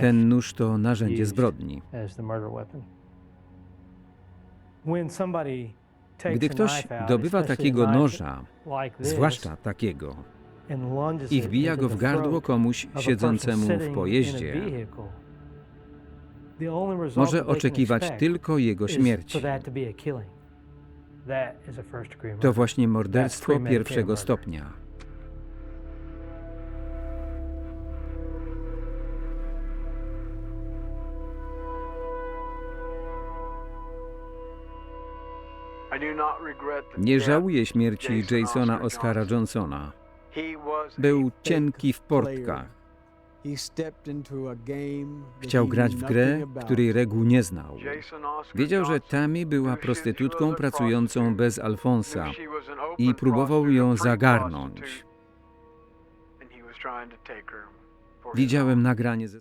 Ten nóż to narzędzie zbrodni. Gdy ktoś dobywa takiego noża, zwłaszcza takiego, i wbija go w gardło komuś siedzącemu w pojeździe, może oczekiwać tylko jego śmierci. to właśnie morderstwo pierwszego stopnia. Nie żałuję śmierci Jasona Oscara Johnsona. Był cienki w portkach. Chciał grać w grę, której reguł nie znał. Wiedział, że Tammy była prostytutką pracującą bez Alfonsa i próbował ją zagarnąć. Widziałem nagranie ze